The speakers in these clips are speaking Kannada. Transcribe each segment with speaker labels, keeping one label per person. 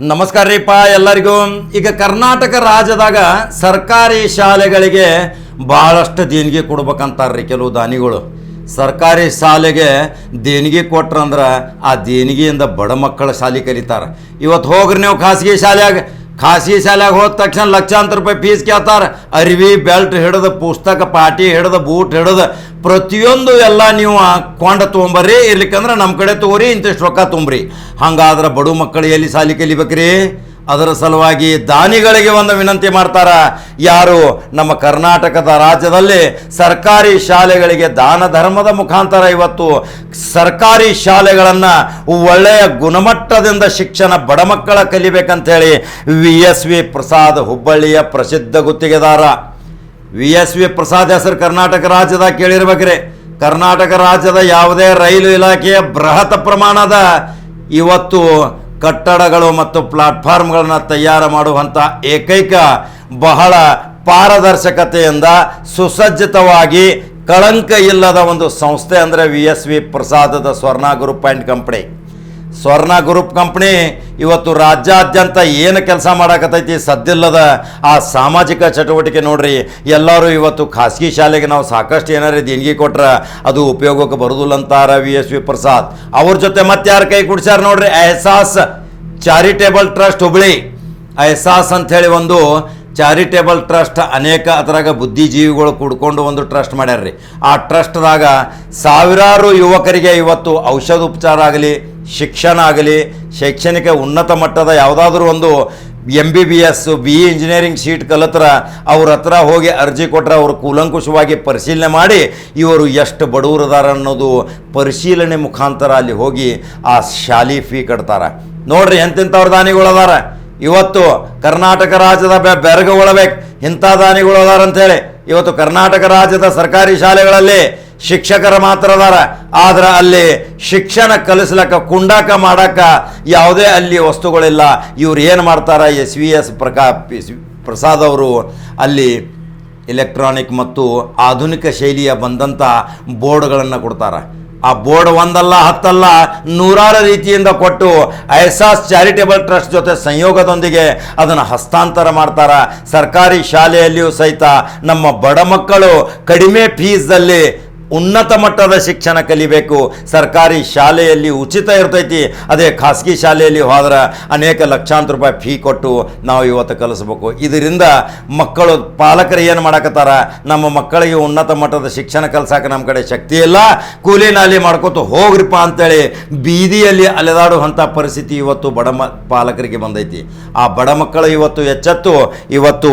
Speaker 1: ನಮಸ್ಕಾರ ರೀಪ್ಪ ಎಲ್ಲರಿಗೂ. ಈಗ ಕರ್ನಾಟಕ ರಾಜ್ಯದಾಗ ಸರ್ಕಾರಿ ಶಾಲೆಗಳಿಗೆ ಭಾಳಷ್ಟು ದೇಣಿಗೆ ಕೊಡ್ಬೇಕಂತಾರ್ರಿ ಕೆಲವು ದಾನಿಗಳು. ಸರ್ಕಾರಿ ಶಾಲೆಗೆ ದೇಣಿಗೆ ಕೊಟ್ರಂದ್ರೆ ಆ ದೇಣಿಗೆಯಿಂದ ಬಡ ಮಕ್ಕಳ ಶಾಲೆ ಕಲಿತಾರೆ. ಇವತ್ತು ಹೋಗ್ರಿ ನೀವು ಖಾಸಗಿ ಶಾಲ್ಯಾಗ. ಖಾಸಗಿ ಶಾಲೆಗೆ ಹೋದ ತಕ್ಷಣ ಲಕ್ಷಾಂತರ ರೂಪಾಯಿ ಫೀಸ್ ಕೇಳ್ತಾರೆ. ಅರಿವಿ ಬೆಲ್ಟ್ ಹಿಡಿದು, ಪುಸ್ತಕ, ಪಾಟಿ ಹಿಡಿದು ಬೂಟ್ ಹಿಡಿದು, ಪ್ರತಿಯೊಂದು ಎಲ್ಲ ನೀವು ಕೊಂಡ ತೊಗೊಂಬರ್ರಿ. ಇರ್ಲಿಕ್ಕಂದ್ರೆ ನಮ್ಮ ಕಡೆ ತಗೋರಿ, ಇಂತಿಷ್ಟು ರೊಕ್ಕ ತುಂಬ್ರಿ. ಹಂಗಾದ್ರೆ ಬಡು ಮಕ್ಕಳು ಎಲ್ಲಿ ಸಾಲಿ ಕಲಿಬೇಕ್ರಿ? ಅದರ ಸಲುವಾಗಿ ದಾನಿಗಳಿಗೆ ಒಂದು ವಿನಂತಿ ಮಾಡ್ತಾರ. ಯಾರು? ನಮ್ಮ ಕರ್ನಾಟಕದ ರಾಜ್ಯದಲ್ಲಿ ಸರ್ಕಾರಿ ಶಾಲೆಗಳಿಗೆ ದಾನ ಧರ್ಮದ ಮುಖಾಂತರ ಇವತ್ತು ಸರ್ಕಾರಿ ಶಾಲೆಗಳನ್ನು ಒಳ್ಳೆಯ ಗುಣಮಟ್ಟದಿಂದ ಶಿಕ್ಷಣ ಬಡ ಮಕ್ಕಳ ಕಲಿಬೇಕಂತೇಳಿ ವಿ ಎಸ್ ವಿ ಪ್ರಸಾದ್ ಹುಬ್ಬಳ್ಳಿಯ ಪ್ರಸಿದ್ಧ ಗುತ್ತಿಗೆದಾರ. ವಿ ಎಸ್ ವಿ ಪ್ರಸಾದ್ ಹೆಸರು ಕರ್ನಾಟಕ ರಾಜ್ಯದ ಕೇಳಿರ್ಬೇಕ್ರಿ. ಕರ್ನಾಟಕ ರಾಜ್ಯದ ಯಾವುದೇ ರೈಲು ಇಲಾಖೆಯ ಬೃಹತ್ ಪ್ರಮಾಣದ ಇವತ್ತು ಕಟ್ಟಡಗಳು ಮತ್ತು ಪ್ಲಾಟ್ಫಾರ್ಮ್ಗಳನ್ನು ತಯಾರು ಮಾಡುವಂಥ ಏಕೈಕ ಬಹಳ ಪಾರದರ್ಶಕತೆಯಿಂದ ಸುಸಜ್ಜಿತವಾಗಿ ಕಳಂಕ ಇಲ್ಲದ ಒಂದು ಸಂಸ್ಥೆ ಅಂದರೆ V S V ಪ್ರಸಾದದ Swarna group and company. Swarna group company ಇವತ್ತು ರಾಜ್ಯಾದ್ಯಂತ ಏನು ಕೆಲಸ ಮಾಡಕತ್ತೈತಿ ಸದ್ದಿಲ್ಲದ ಆ ಸಾಮಾಜಿಕ ಚಟುವಟಿಕೆ ನೋಡ್ರಿ, ಎಲ್ಲರೂ ಇವತ್ತು ಖಾಸಗಿ ಶಾಲೆಗೆ ನಾವು ಸಾಕಷ್ಟು ಏನಾರು ದೇಣಿಗೆ ಕೊಟ್ರೆ ಅದು ಉಪಯೋಗಕ್ಕೆ ಬರೋದಿಲ್ಲ ಅಂತಾರ ವಿ ಎಸ್ ವಿ ಪ್ರಸಾದ್. ಅವ್ರ ಜೊತೆ ಮತ್ತೆ ಯಾರು ಕೈ ಕುಡ್ಸ್ಯಾರ ನೋಡ್ರಿ ಎಹಸಾಸ್ ಚಾರಿಟೇಬಲ್ ಟ್ರಸ್ಟ್ ಹುಬ್ಳಿ. ಎಹಸಾಸ್ ಅಂಥೇಳಿ ಒಂದು ಚಾರಿಟೇಬಲ್ ಟ್ರಸ್ಟ್ ಅನೇಕ ಅದರಾಗ ಬುದ್ಧಿಜೀವಿಗಳು ಕೂಡ್ಕೊಂಡು ಒಂದು ಟ್ರಸ್ಟ್ ಮಾಡ್ಯಾರ್ರಿ. ಆ ಟ್ರಸ್ಟ್ದಾಗ ಸಾವಿರಾರು ಯುವಕರಿಗೆ ಇವತ್ತು ಔಷಧ ಉಪಚಾರ ಆಗಲಿ ಶಿಕ್ಷಣ ಆಗಲಿ, ಶೈಕ್ಷಣಿಕ ಉನ್ನತ ಮಟ್ಟದ ಯಾವುದಾದ್ರೂ ಒಂದು M B B S B engineering seat ಕಲತ್ರ ಅವ್ರ ಹತ್ರ ಹೋಗಿ ಅರ್ಜಿ ಕೊಟ್ಟರೆ ಅವರು ಕೂಲಂಕುಷವಾಗಿ ಪರಿಶೀಲನೆ ಮಾಡಿ ಇವರು ಎಷ್ಟು ಬಡವರದಾರ ಅನ್ನೋದು ಪರಿಶೀಲನೆ ಮುಖಾಂತರ ಅಲ್ಲಿ ಹೋಗಿ ಆ ಶಾಲಿ ಫೀ ಕಟ್ತಾರೆ. ನೋಡ್ರಿ ಎಂತೆಂಥವ್ರ ದಾನಿಗಳು ಅದಾರ. ಇವತ್ತು ಕರ್ನಾಟಕ ರಾಜ್ಯದ ಬೆ ಒಳಬೇಕು. ಇಂಥ ದಾನಿಗಳು ಅದಾರ ಅಂತೇಳಿ ಇವತ್ತು ಕರ್ನಾಟಕ ರಾಜ್ಯದ ಸರ್ಕಾರಿ ಶಾಲೆಗಳಲ್ಲಿ ಶಿಕ್ಷಕರ ಮಾತ್ರ ಅದಾರ. ಆದ್ರೆ ಅಲ್ಲಿ ಶಿಕ್ಷಣ ಕಲಿಸ್ಲಕ್ಕ, ಕುಂಡಾಕ ಮಾಡಾಕ ಯಾವುದೇ ಅಲ್ಲಿ ವಸ್ತುಗಳಿಲ್ಲ. ಇವ್ರು ಏನು ಮಾಡ್ತಾರ, ಎಸ್ ವಿ ಎಸ್ ಪ್ರಕಾ ಪ್ರಸಾದ್ ಅವರು ಅಲ್ಲಿ ಎಲೆಕ್ಟ್ರಾನಿಕ್ ಮತ್ತು ಆಧುನಿಕ ಶೈಲಿಯ ಬಂದಂಥ ಬೋರ್ಡ್ಗಳನ್ನು ಕೊಡ್ತಾರೆ. ಆ ಬೋರ್ಡ್ ಒಂದಲ್ಲ, ಹತ್ತಲ್ಲ, ನೂರಾರು ರೀತಿಯಿಂದ ಕೊಟ್ಟು ಐಸಾಸ್ ಚಾರಿಟೇಬಲ್ ಟ್ರಸ್ಟ್ ಜೊತೆ ಸಂಯೋಗದೊಂದಿಗೆ ಅದನ್ನು ಹಸ್ತಾಂತರ ಮಾಡ್ತಾರೆ. ಸರ್ಕಾರಿ ಶಾಲೆಯಲ್ಲಿಯೂ ಸಹಿತ ನಮ್ಮ ಬಡ ಮಕ್ಕಳು ಕಡಿಮೆ ಫೀಸ್ದಲ್ಲಿ ಉನ್ನತ ಮಟ್ಟದ ಶಿಕ್ಷಣ ಕಲಿಬೇಕು. ಸರ್ಕಾರಿ ಶಾಲೆಯಲ್ಲಿ ಉಚಿತ ಇರ್ತೈತಿ. ಅದೇ ಖಾಸಗಿ ಶಾಲೆಯಲ್ಲಿ ಹೋದ್ರೆ ಅನೇಕ ಲಕ್ಷಾಂತರ ರೂಪಾಯಿ ಫೀ ಕೊಟ್ಟು ನಾವು ಇವತ್ತು ಕಲಿಸ್ಬೇಕು. ಇದರಿಂದ ಮಕ್ಕಳು, ಪಾಲಕರು ಏನು ಮಾಡಕತ್ತಾರ? ನಮ್ಮ ಮಕ್ಕಳಿಗೆ ಉನ್ನತ ಮಟ್ಟದ ಶಿಕ್ಷಣ ಕಲಿಸಕ್ಕೆ ನಮ್ಮ ಕಡೆ ಶಕ್ತಿ ಇಲ್ಲ. ಕೂಲಿ ನಾಲಿ ಮಾಡ್ಕೊತ ಹೋಗ್ರಿಪ್ಪ ಅಂತೇಳಿ ಬೀದಿಯಲ್ಲಿ ಅಲೆದಾಡುವಂಥ ಪರಿಸ್ಥಿತಿ ಇವತ್ತು ಬಡ ಮ, ಪಾಲಕರಿಗೆ ಬಂದೈತಿ. ಆ ಬಡ ಮಕ್ಕಳು ಇವತ್ತು ಎಚ್ಚೆತ್ತು. ಇವತ್ತು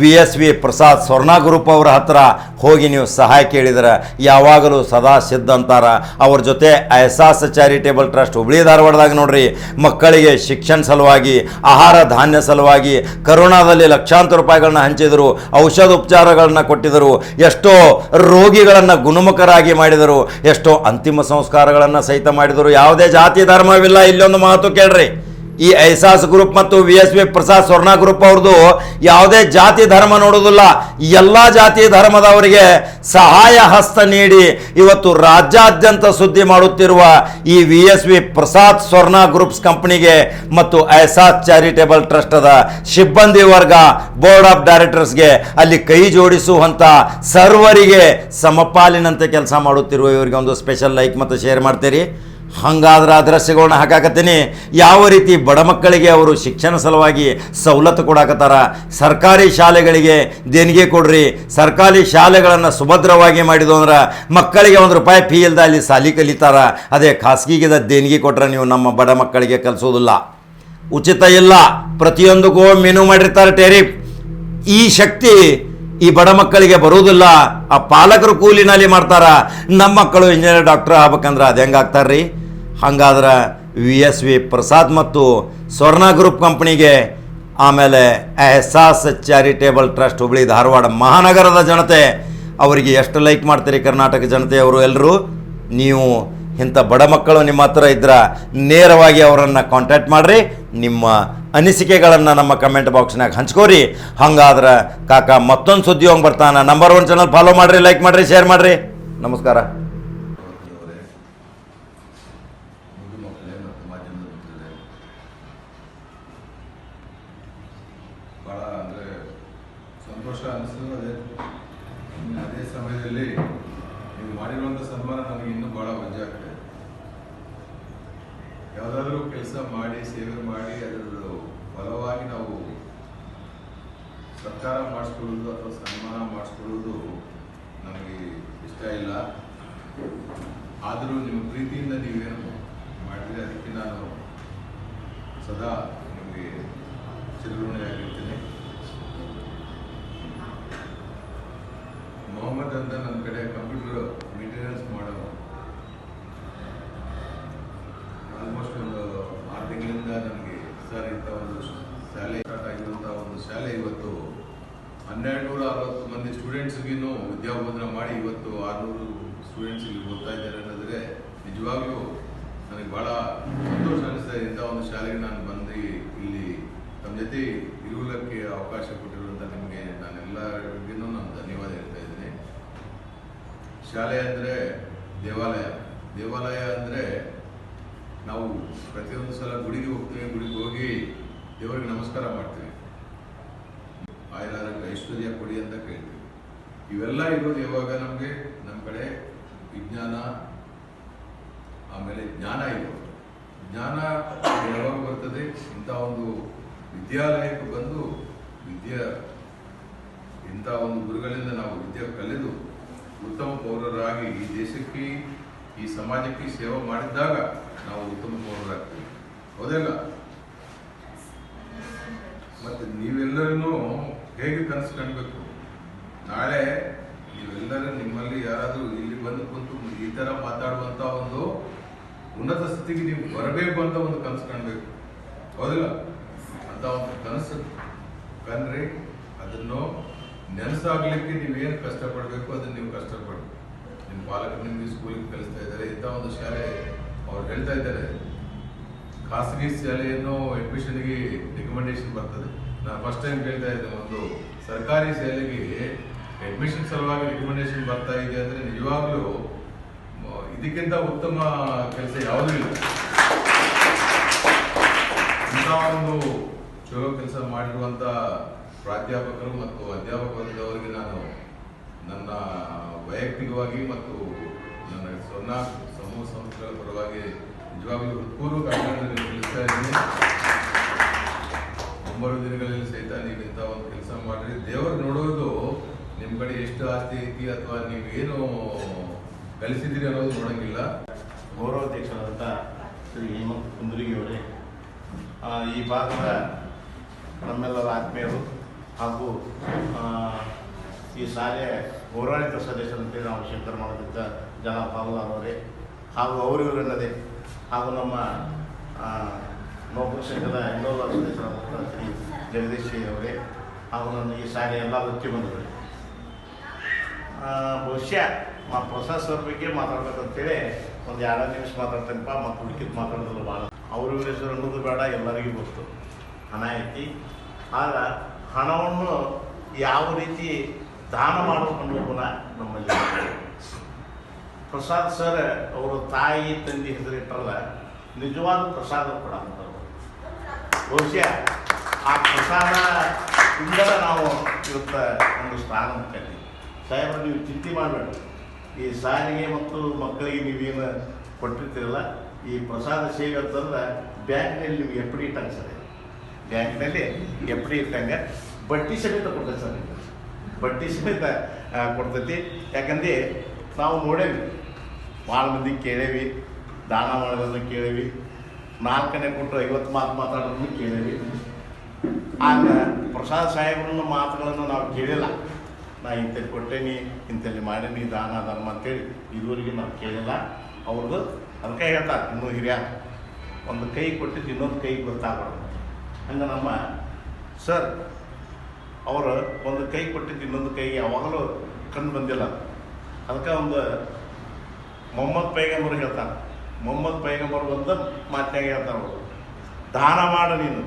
Speaker 1: V S V Prasad Swarna group ಅವರ ಹತ್ರ ಹೋಗಿ ನೀವು ಸಹಾಯ ಕೇಳಿದ್ರೆ ಯಾವಾಗಲೂ ಸದಾ ಸಿದ್ಧ ಅಂತಾರ. ಅವ್ರ ಜೊತೆ ಐಸಾಸ್ ಚಾರಿಟೇಬಲ್ ಟ್ರಸ್ಟ್ ಹುಬ್ಳಿ ಧಾರವಾಡದಾಗ ನೋಡ್ರಿ. ಮಕ್ಕಳಿಗೆ ಶಿಕ್ಷಣ ಸಲುವಾಗಿ, ಆಹಾರ ಧಾನ್ಯ ಸಲುವಾಗಿ, ಕರೋನಾದಲ್ಲಿ ಲಕ್ಷಾಂತರ ರೂಪಾಯಿಗಳನ್ನ ಹಂಚಿದರು, ಔಷಧ ಉಪಚಾರಗಳನ್ನ ಕೊಟ್ಟಿದ್ದರು ಎಷ್ಟೋ ರೋಗಿಗಳನ್ನು ಗುಣಮುಖರಾಗಿ ಮಾಡಿದರು, ಎಷ್ಟೋ ಅಂತಿಮ ಸಂಸ್ಕಾರಗಳನ್ನು ಸಹಿತ ಮಾಡಿದರು. ಯಾವುದೇ ಜಾತಿ ಧರ್ಮವಿಲ್ಲ, ಇಲ್ಲೊಂದು ಮಾತು ಕೇಳ್ರಿ. ಈ ಐಸಾಸ್ ಗ್ರೂಪ್ ಮತ್ತು V S V Prasad Swarna group ಅವ್ರದ್ದು ಯಾವುದೇ ಜಾತಿ ಧರ್ಮ ನೋಡೋದಿಲ್ಲ ಎಲ್ಲ ಜಾತಿ ಧರ್ಮದವರಿಗೆ ಸಹಾಯ ಹಸ್ತ ನೀಡಿ ಇವತ್ತು ರಾಜ್ಯಾದ್ಯಂತ ಸುದ್ದಿ ಮಾಡುತ್ತಿರುವ ಈ ವಿ ಎಸ್ ವಿ ಪ್ರಸಾದ್ ಸ್ವರ್ಣ ಗ್ರೂಪ್ಸ್ ಕಂಪನಿಗೆ ಮತ್ತು ಐಸಾಸ್ ಚಾರಿಟೇಬಲ್ ಟ್ರಸ್ಟದ ಸಿಬ್ಬಂದಿ ವರ್ಗ ಬೋರ್ಡ್ ಆಫ್ ಡೈರೆಕ್ಟರ್ಸ್ಗೆ ಅಲ್ಲಿ ಕೈ ಜೋಡಿಸುವಂಥ ಸರ್ವರಿಗೆ ಸಮಪಾಲಿನಂತೆ ಕೆಲಸ ಮಾಡುತ್ತಿರುವ ಇವರಿಗೆ ಒಂದು ಸ್ಪೆಷಲ್ ಲೈಕ್ ಮತ್ತು ಶೇರ್ ಮಾಡ್ತೀರಿ. ಹಂಗಾದ್ರೆ ಆ ದೃಶ್ಯಗಳನ್ನ ಹಾಕಾಕತ್ತೀನಿ. ಯಾವ ರೀತಿ ಬಡ ಮಕ್ಕಳಿಗೆ ಅವರು ಶಿಕ್ಷಣ ಸಲುವಾಗಿ ಸವಲತ್ತು ಕೊಡಾಕತ್ತಾರ? ಸರ್ಕಾರಿ ಶಾಲೆಗಳಿಗೆ ದೇಣಿಗೆ ಕೊಡ್ರಿ. ಸರ್ಕಾರಿ ಶಾಲೆಗಳನ್ನು ಸುಭದ್ರವಾಗಿ ಮಾಡಿದ್ರು ಅಂದ್ರೆ ಮಕ್ಕಳಿಗೆ ಒಂದು ರೂಪಾಯಿ ಫೀ ಇಲ್ದ ಅಲ್ಲಿ ಸಾಲಿ ಕಲಿತಾರ. ಅದೇ ಖಾಸಗಿಗೆ ದೇಣಿಗೆ ಕೊಟ್ರೆ ನೀವು ನಮ್ಮ ಬಡ ಮಕ್ಕಳಿಗೆ ಕಲಿಸೋದಿಲ್ಲ. ಉಚಿತ ಇಲ್ಲ. ಪ್ರತಿಯೊಂದಕ್ಕೂ ಮೆನು ಮಾಡಿರ್ತಾರೆ ಟೆರಿಫ್ ಈ ಶಕ್ತಿ ಈ ಬಡ ಮಕ್ಕಳಿಗೆ ಬರುವುದಿಲ್ಲ. ಆ ಪಾಲಕರು ಕೂಲಿನಲ್ಲಿ ಮಾಡ್ತಾರ. ನಮ್ಮ ಮಕ್ಕಳು ಇಂಜಿನಿಯರ್ ಡಾಕ್ಟರ್ ಆಗ್ಬೇಕಂದ್ರೆ ಅದು ಹೆಂಗೆ ಆಗ್ತಾರ್ರಿ? ಹಂಗಾದ್ರೆ ವಿ ಎಸ್ ವಿ ಪ್ರಸಾದ್ ಮತ್ತು ಸ್ವರ್ಣ ಗ್ರೂಪ್ ಕಂಪ್ನಿಗೆ ಆಮೇಲೆ ಎಹ್ಸಾಸ್ ಚಾರಿಟೇಬಲ್ ಟ್ರಸ್ಟ್ ಹುಬ್ಳಿ ಧಾರವಾಡ ಮಹಾನಗರದ ಜನತೆ, ಅವರಿಗೆ ಎಷ್ಟು ಲೈಕ್ ಮಾಡ್ತೀರಿ ಕರ್ನಾಟಕ ಜನತೆಯವರು ಎಲ್ಲರೂ ನೀವು ಇಂಥ ಬಡ ಮಕ್ಕಳು ನಿಮ್ಮ ಹತ್ರ ಇದ್ರೆ ನೇರವಾಗಿ ಅವರನ್ನು ಕಾಂಟ್ಯಾಕ್ಟ್ ಮಾಡಿರಿ, ನಿಮ್ಮ ಅನಿಸಿಕೆಗಳನ್ನು ನಮ್ಮ ಕಮೆಂಟ್ ಬಾಕ್ಸ್ನಾಗ ಹಂಚ್ಕೋರಿ. ಹಂಗಾದ್ರೆ ಕಾಕ ಮತ್ತೊಂದು ಸುದ್ದಿ ಹೋಗಿ ಬರ್ತಾನೆ. ನಂಬರ್ ಒನ್ ಚಾನಲ್ ಫಾಲೋ ಮಾಡಿರಿ ಲೈಕ್ ಮಾಡಿರಿ ಶೇರ್ ಮಾಡಿರಿ. ನಮಸ್ಕಾರ
Speaker 2: ಮುದ್ದು ಮಕ್ಕಳೇ ಮತ್ತು ಮಾಧ್ಯಮದ ಮಿತ್ರರೇ ಭಾಳ ಅಂದರೆ ಸಂತೋಷ ಅನಿಸ್ತದೆ. ಅದೇ ಸಮಯದಲ್ಲಿ ನೀವು ಮಾಡಿರುವಂಥ ಸನ್ಮಾನ ನನಗೆ ಇನ್ನೂ ಭಾಳ ಮಜ್ಜ ಆಗ್ತದೆ. ಯಾವುದಾದ್ರೂ ಕೆಲಸ ಮಾಡಿ, ಸೇವೆ ಮಾಡಿ, ಅದರದ್ದು ಫಲವಾಗಿ ನಾವು ಸತ್ಕಾರ ಮಾಡಿಸ್ಕೊಳ್ಳೋದು ಅಥವಾ ಸನ್ಮಾನ ಮಾಡಿಸ್ಕೊಳ್ಳೋದು ನಮಗೆ ಇಷ್ಟ ಇಲ್ಲ. ಆದರೂ ನಿಮ್ಮ ಪ್ರೀತಿಯಿಂದ ನೀವೇನು ಮಾಡಿದರೆ ಅದಕ್ಕೆ ನಾನು ಸದಾ ನಿಮಗೆ ಚಿರಋಣಿಯಾಗಿರ್ತೀನಿ ಮೊಹಮ್ಮದ್ ಅಂತ ನನ್ನ ಕಡೆ ಕಂಪ್ಯೂಟರ್ ಮೇಂಟೆನೆನ್ಸ್ ಮಾಡೋದು ಆಲ್ಮೋಸ್ಟ್ ಒಂದು ಆರು ತಿಂಗಳಿಂದ ನನಗೆ ಸರ್, ಇಂಥ ಒಂದು ಶಾಲೆ ಆಗಿರುವಂಥ ಒಂದು ಶಾಲೆ ಇವತ್ತು ಹನ್ನೆರಡು ನೂರ ಅರವತ್ತು ಮಂದಿ ಸ್ಟೂಡೆಂಟ್ಸ್ಗಿನ್ನೂ ವಿದ್ಯಾಬೋಧನೆ ಮಾಡಿ ಇವತ್ತು ಆರುನೂರು ಸ್ಟೂಡೆಂಟ್ಸ್ ಇಲ್ಲಿ ಓದ್ತಾ ಇದ್ದಾರೆ ಅನ್ನೋದ್ರೆ ನಿಜವಾಗ್ಲೂ ನನಗೆ ಭಾಳ ಸಂತೋಷ ಅನಿಸ್ತಾ ಇದೆ ಇಂಥ ಒಂದು ಶಾಲೆಗೆ ನಾನು ಬಂದು ಇಲ್ಲಿ ತಮ್ಮ ಜೊತೆ ಇರುವುದಕ್ಕೆ ಅವಕಾಶ ಕೊಟ್ಟಿರುವಂತ ನಿಮಗೆ ನಾನೆಲ್ಲರಿಗೂ ನಾನು ಧನ್ಯವಾದ ಹೇಳ್ತಾ ಇದ್ದೀನಿ. ಶಾಲೆ ಅಂದರೆ ದೇವಾಲಯ. ದೇವಾಲಯ ಅಂದರೆ ನಾವು ಪ್ರತಿಯೊಂದು ಸಲ ಗುಡಿಗೆ ಹೋಗ್ತೇವೆ, ಗುಡಿಗೆ ಹೋಗಿ ದೇವರಿಗೆ ನಮಸ್ಕಾರ ಮಾಡ್ತೇವೆ. ಆಯುರಾರೋಗ್ಯ ಐಶ್ವರ್ಯ ಕೊಡಿ ಅಂತ ಕೇಳ್ತೀವಿ. ಇವೆಲ್ಲ ಇರೋದು ಯಾವಾಗ ನಮಗೆ? ನಮ್ಮ ಕಡೆ ವಿಜ್ಞಾನ, ಆಮೇಲೆ ಜ್ಞಾನ ಇರೋದು. ಜ್ಞಾನ ಯಾವಾಗ ಬರ್ತದೆ? ಇಂಥ ಒಂದು ವಿದ್ಯಾಲಯಕ್ಕೆ ಬಂದು ವಿದ್ಯೆ, ಇಂಥ ಒಂದು ಗುರುಗಳಿಂದ ನಾವು ವಿದ್ಯೆ ಕಲಿದು ಉತ್ತಮ ಪೌರರಾಗಿ ಈ ದೇಶಕ್ಕೆ ಈ ಸಮಾಜಕ್ಕೆ ಸೇವೆ ಮಾಡಿದಾಗ ನಾವು ಉತ್ತಮ ಪೌರರಾಗ್ತೀವಿ. ಹೌದಲ್ಲ? ಮತ್ತೆ ನೀವೆಲ್ಲರೂ ಹೇಗೆ ಕನಸು ಕಾಣಬೇಕು? ನಾಳೆ ನೀವೆಲ್ಲರೂ ನಿಮ್ಮಲ್ಲಿ ಯಾರಾದರೂ ಇಲ್ಲಿ ಬಂದು ಕುಂತು ಈ ಥರ ಮಾತಾಡುವಂಥ ಒಂದು ಉನ್ನತ ಸ್ಥಿತಿಗೆ ನೀವು ಬರಬೇಕು ಅಂತ ಒಂದು ಕನಸು ಕಾಣಬೇಕು. ಹೌದಿಲ್ಲ? ಅಂತ ಒಂದು ಕನಸು ಕಂಡ್ರಿ ಅದನ್ನು ನೆನಸಾಗ್ಲಿಕ್ಕೆ ನೀವೇನು ಕಷ್ಟಪಡಬೇಕು, ಅದನ್ನು ನೀವು ಕಷ್ಟಪಡಿ ನಿಮ್ಮ ಪಾಲಕರು ನಿಮಗೆ ಸ್ಕೂಲಿಗೆ ಕಲಿಸ್ತಾ ಇದ್ದಾರೆ, ಇಂಥ ಒಂದು ಶಾಲೆ ಅವ್ರು ಹೇಳ್ತಾ ಇದ್ದಾರೆ. ಖಾಸಗಿ ಶಾಲೆಯನ್ನು ಅಡ್ಮಿಷನ್ಗೆ ರೆಕಮೆಂಡೇಶನ್ ಬರ್ತದೆ. ನಾನು ಫಸ್ಟ್ ಟೈಮ್ ಕೇಳ್ತಾ ಇದ್ದೆ ಒಂದು ಸರ್ಕಾರಿ ಶಾಲೆಗೆ ಅಡ್ಮಿಷನ್ ಸಲುವಾಗಿ ರೆಕಮೆಂಡೇಶನ್ ಬರ್ತಾ ಇದೆ ಅಂದರೆ ನಿಜವಾಗ್ಲೂ ಇದಕ್ಕಿಂತ ಉತ್ತಮ ಕೆಲಸ ಯಾವುದೂ ಇಲ್ಲ. ಇಂಥ ಒಂದು ಚಲೋ ಕೆಲಸ ಮಾಡಿರುವಂಥ ಪ್ರಾಧ್ಯಾಪಕರು ಮತ್ತು ಅಧ್ಯಾಪಕ ವರ್ಗದವರಿಗೆ ನಾನು ನನ್ನ ವೈಯಕ್ತಿಕವಾಗಿ ಮತ್ತು ನನ್ನ ಸ್ವರ್ಣ ಸಮೂಹ ಸಂಸ್ಥೆಗಳ ಪರವಾಗಿ ನಿಜವಾಗಿ ಹೃತ್ಪೂರ್ವಕ ಅಭಿನಂದನೆ ತಿಳಿಸ್ತಾ ಇದ್ದೀನಿ. ಮುಂಬರುವ ದಿನಗಳಲ್ಲಿ ಸಹಿತ ನೀವು ಇಂಥ ಒಂದು ಕೆಲಸ ಮಾಡಿರಿ. ದೇವರು ನೋಡೋದು ನಿಮ್ಮ ಕಡೆ ಎಷ್ಟು ಆಸ್ತಿ ಐತಿ ಅಥವಾ ನೀವೇನು ಗಳಿಸಿದ್ದೀರಿ ಅನ್ನೋದು ನೋಡಂಗಿಲ್ಲ.
Speaker 3: ಗೌರವಾಧ್ಯಕ್ಷರಾದಂಥ ಶ್ರೀ ಹೇಮಂತ್ ಕುಂದ್ರಿಗೆ ಅವರೇ ಈ ಭಾಗದ ನಮ್ಮೆಲ್ಲರ ಆತ್ಮೀಯರು ಹಾಗೂ ಈ ಶಾಲೆ ಗೌರವಾನ್ವಿತ ಸದಸ್ಯರಂತೆ ನಾವು ಶಂಕರ್ ಮಾಡೋದಿದ್ದ ಜನ ಪಾಲ್ಗಾರವರೇ ಹಾಗೂ ಅವರಿವರಲ್ಲದೆ ಹಾಗೂ ನಮ್ಮ ನೌಕರ ಸಂಘದ ಇನ್ನೋರ್ವ ಸದಸ್ಯರಾದಂಥ ಶ್ರೀ ಜಗದೀಶ್ ಅವರೇ ಹಾಗೂ ನನ್ನ ಈ ಶಾಲೆ ಎಲ್ಲ ವೃತ್ತಿ ಬಂಧುಗಳೇ ಆ, ಬಹುಶಃ ಆ ಪ್ರೊಸೆಸರ್ ಅವ್ರ ಬಗ್ಗೆ ಮಾತಾಡ್ಬೇಕಂತೇಳಿ ಒಂದು ಎರಡು ನಿಮಿಷ ಮಾತಾಡ್ತೇನಪ್ಪ ಮತ್ತು ಹುಡುಕಿದ್ದು ಮಾತಾಡೋದಿಲ್ಲ ಭಾಳ ಅವ್ರ ಹೆಸರು ಅನ್ನೋದು ಬೇಡ ಎಲ್ಲರಿಗೂ ಗೊತ್ತು. ಹಣ ಐತಿ ಆದ್ರೆ ಹಣವನ್ನು ಯಾವ ರೀತಿ ದಾನ ಮಾಡಬೇಕು ಅನ್ನೋ ಗುಣ ನಮ್ಮಲ್ಲಿ. ಪ್ರಸಾದ್ ಸರ್ ಅವರು ತಾಯಿ ತಂದೆ ಹೆಸರಿಟ್ಟರಲ್ಲ ನಿಜವಾದ ಪ್ರಸಾದ ಕೂಡ ಬಹುಶಃ ಆ ಪ್ರಸಾದ ಇಂದಲ ನಾವು ಇವತ್ತ ಒಂದು ಸ್ಥಾನ ಕಲಿ ಸಾಹೇಬ್ರು, ನೀವು ಚಿಂತೆ ಮಾಡಬೇಡ ಈ ಸಾರಿಗೆ ಮತ್ತು ಮಕ್ಕಳಿಗೆ ನೀವೇನು ಕೊಟ್ಟಿರ್ತೀರಲ್ಲ, ಈ ಪ್ರಸಾದ ಸೇವೆ ಅಂತಂದ್ರೆ ಬ್ಯಾಂಕ್ನಲ್ಲಿ ನಿಮ್ಗೆ ಎಫ್ ಡಿ ಇಟ್ಟಂಗೆ ಸರ್. ಬ್ಯಾಂಕ್ನಲ್ಲಿ ಎಫ್ ಡಿ ಇಟ್ಟಂಗೆ ಬಡ್ಡಿ ಸಮೇತ ಕೊಡ್ತೈತೆ ಸರ್. ಬಡ್ಡಿ ಸಮೇತ ಕೊಡ್ತೈತಿ. ಯಾಕಂದ್ರೆ ನಾವು ನೋಡೇವಿ, ಭಾಳ ಮಂದಿ ಕೇಳೇವಿ, ದಾನ ಮಾಡೋದನ್ನು ಕೇಳೇವಿ, ನಾಲ್ಕನೇ ಕೊಟ್ಟರು ಐವತ್ತು ಮಾತು ಮಾತಾಡೋದನ್ನು ಕೇಳೇವಿ. ಆಗ ಪ್ರಸಾದ್ ಸಾಹೇಬ್ರನ್ನ ಮಾತುಗಳನ್ನು ನಾವು ಕೇಳಿಲ್ಲ. ನಾ ಇಂಥಲ್ಲಿ ಕೊಟ್ಟೇನಿ, ಇಂಥಲ್ಲಿ ಮಾಡೇನಿ, ದಾನ, ಧರ್ಮ ಅಂತೇಳಿ ಇದುವರೆಗೆ ನಾವು ಕೇಳಿಲ್ಲ. ಅವ್ರದ್ದು ಅದಕ್ಕೆ ಹೇಳ್ತಾರೆ, ಇನ್ನೂ ಹಿರಿಯ, ಒಂದು ಕೈ ಕೊಟ್ಟಿದ್ದು ಇನ್ನೊಂದು ಕೈ ಗೊತ್ತಾಗಬಾರ್ದು ಹಂಗೆ ನಮ್ಮ ಸರ್ ಅವರು ಒಂದು ಕೈ ಕೊಟ್ಟಿದ್ದು ಇನ್ನೊಂದು ಕೈ ಯಾವಾಗಲೂ ಕಂಡು ಬಂದಿಲ್ಲ. ಅದಕ್ಕೆ ಒಂದು ಮೊಹಮ್ಮದ್ ಪೈಗಂಬರ್ ಹೇಳ್ತಾನೆ. ಮೊಹಮ್ಮದ್ ಪೈಗಂಬರ್ ಒಂದು ಮಾತಿನಾಗ ಹೇಳ್ತಾರೆ ಅವರು ದಾನ ಮಾಡು ನೀನು.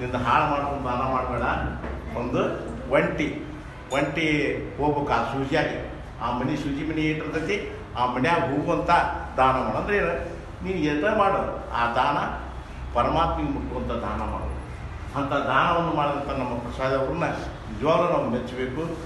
Speaker 3: ನಿನ್ನ ಹಾಳು ಮಾಡ್ಕೊಂಡು ದಾನ ಮಾಡಬೇಡ. ಒಂದು ಒಂಟಿ ಒಂಟಿ ಹೋಗ್ಬೇಕು ಆ ಸೂಜಿಯಾಗಿ. ಆ ಮನೆ ಸೂಜಿ ಮನೆ ಇಟ್ಟಿರ್ತೈತಿ, ಆ ಮನ್ಯಾಗ ಹೋಗುವಂಥ ದಾನ ಮಾಡು. ಅಂದರೆ ನೀನು ಎಷ್ಟ ಮಾಡು. ಆ ದಾನ ಪರಮಾತ್ಮಿಗೆ ಮುಟ್ಟುವಂಥ ದಾನ ಮಾಡು. ಅಂಥ ದಾನವನ್ನು ಮಾಡಿದಂಥ ನಮ್ಮ ಪ್ರಸಾದ್ ಅವ್ರನ್ನ ನಿಜವಾಗ್ಲೂ ನಾವು ಮೆಚ್ಚಬೇಕು.